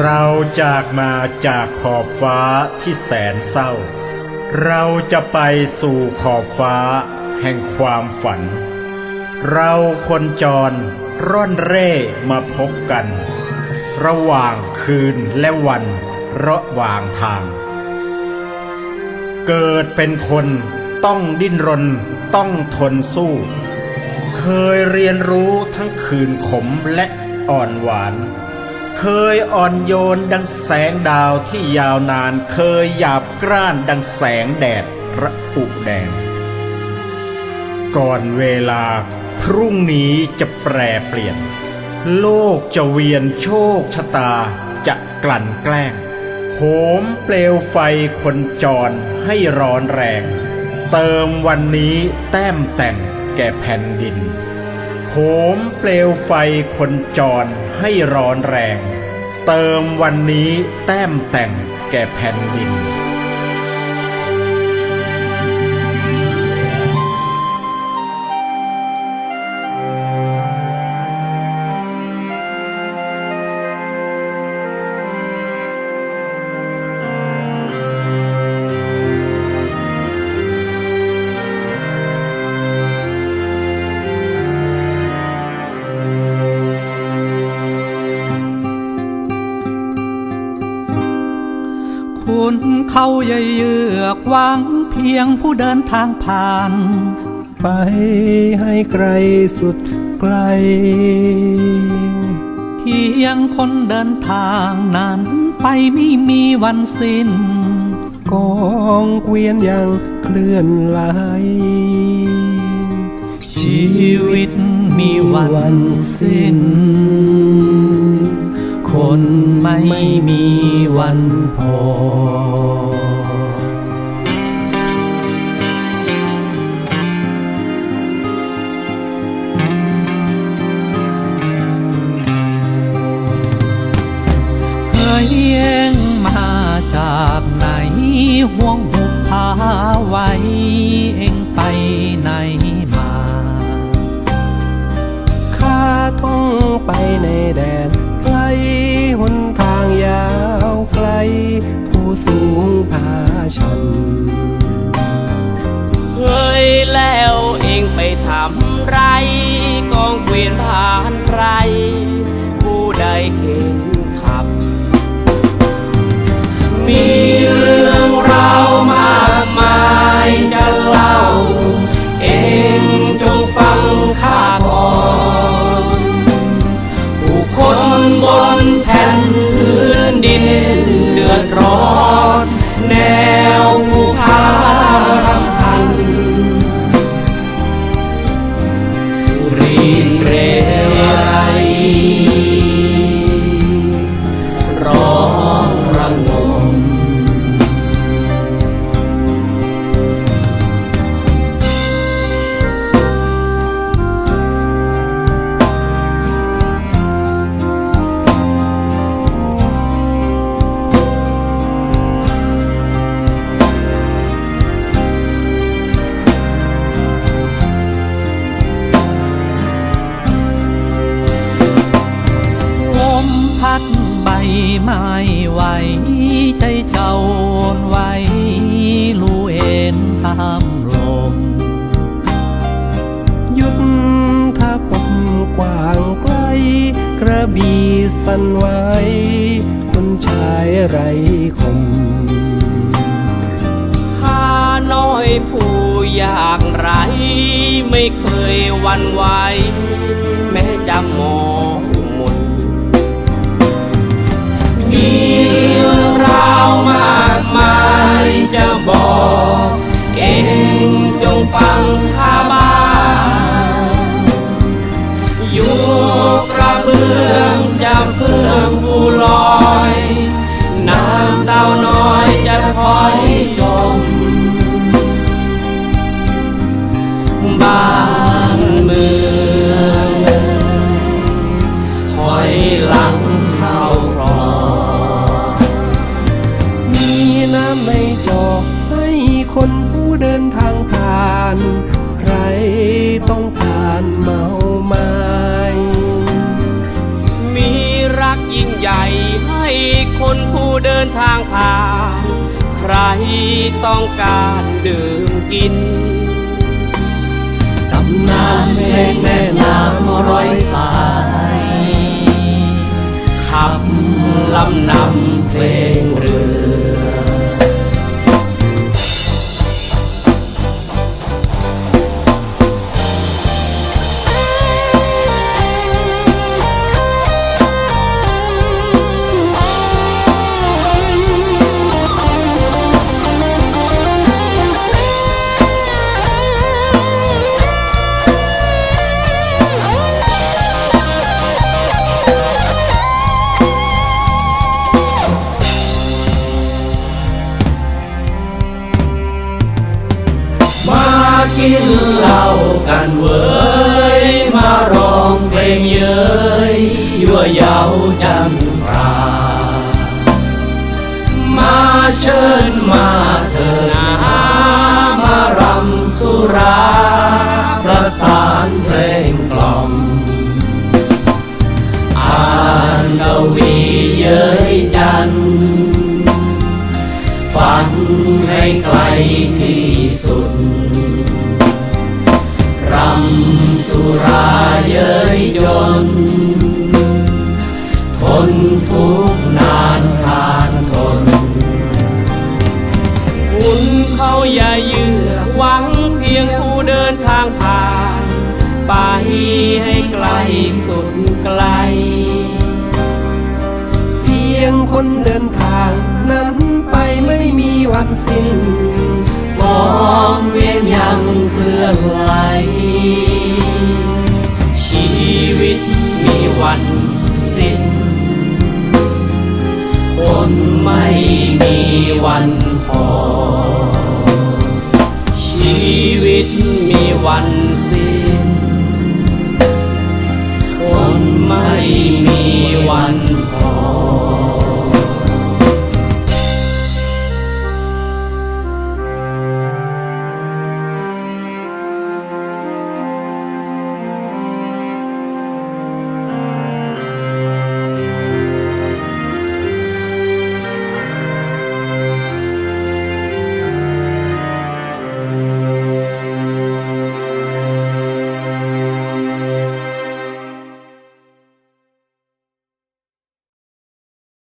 เราจากมาจากขอบฟ้าที่แสนเศร้า เราจะไปสู่ขอบฟ้าแห่งความฝัน เราคนจรร่อนเร่มาพบกัน ระหว่างคืนและวันระหว่างทาง เกิดเป็นคนต้องดิ้นรนต้องทนสู้ เคยเรียนรู้ทั้งคืนขมและอ่อนหวาน เคยอ่อนโยนดังแสงดาวที่ยาวนาน เคยหยาบกร้านดังแสงแดดระอุแดง ก่อนเวลาพรุ่งนี้จะแปรเปลี่ยน โลกจะเวียนโชคชะตาจะกลั่นแกล้ง โหมเปลวไฟคนจรให้ร้อนแรง เติมวันนี้แต้มแต่งแก่แผ่นดินโหมเปลวไฟคนจรให้ร้อนแรง เติมวันนี้แต้มแต่งแก่แผ่นดิน เขาอย่เยือกหวังเพียงผู้เดินทางผ่าน ไปให้ไกลสุดไกล เพียงคนเดินทางนั้นไปไม่มีวันสิ้นกองเกวียนยังเคลื่อนไหลชีวิตมีวันสิ้น นไม่มีวันพอเคยเองมาจากไหนห่วงหุบพาไว้เองไปไหนมาข้าท่องไปในแดน แล้วเองไปทำไรกองเกวียนผ่านไร ไม้ไหวใจเจ้าโอนไหวลูเอ็นตามลมหยุดถ้าปมกว้างไกล กระบี่สั่นไหวคนชายไรคมข้าน้อยผู้อยากไร ไม่เคยวันไหว แม้จะมอง หลังเข้าครอมีน้ำในจอกให้คนผู้เดินทางผ่าน ใครต้องผ่านเมาไม้มีรักยิ่งใหญ่ให้คนผู้เดินทางผ่าน ใครต้องการดื่มกินตำนานเพลงแม่น้ำร้อยสาย ขับลำนำเพลง กินเหล้ากันเว้ย มาร้องเพลงเย้ยยั่วเย้าจันทรามาเชิญมาเถิดนะมารำสุราประสานเพลงกล่อมอ่านกวีเย้ยจันทร์ฝันให้ไกลที่สุดำสุราเย้ยจน ทนทุกนานทานทน คุณเขาอย่าเยือหวังเพียงผู้เดินทางผ่าน ไปให้ไกลสุดไกล เพียงคนเดินทางนั้นไปไม่มีวันสิ้น ของเวียนยังเคลื่อนไหล ชีวิตมีวันสิ้น คนไม่มีวันพอ ชีวิตมีวัน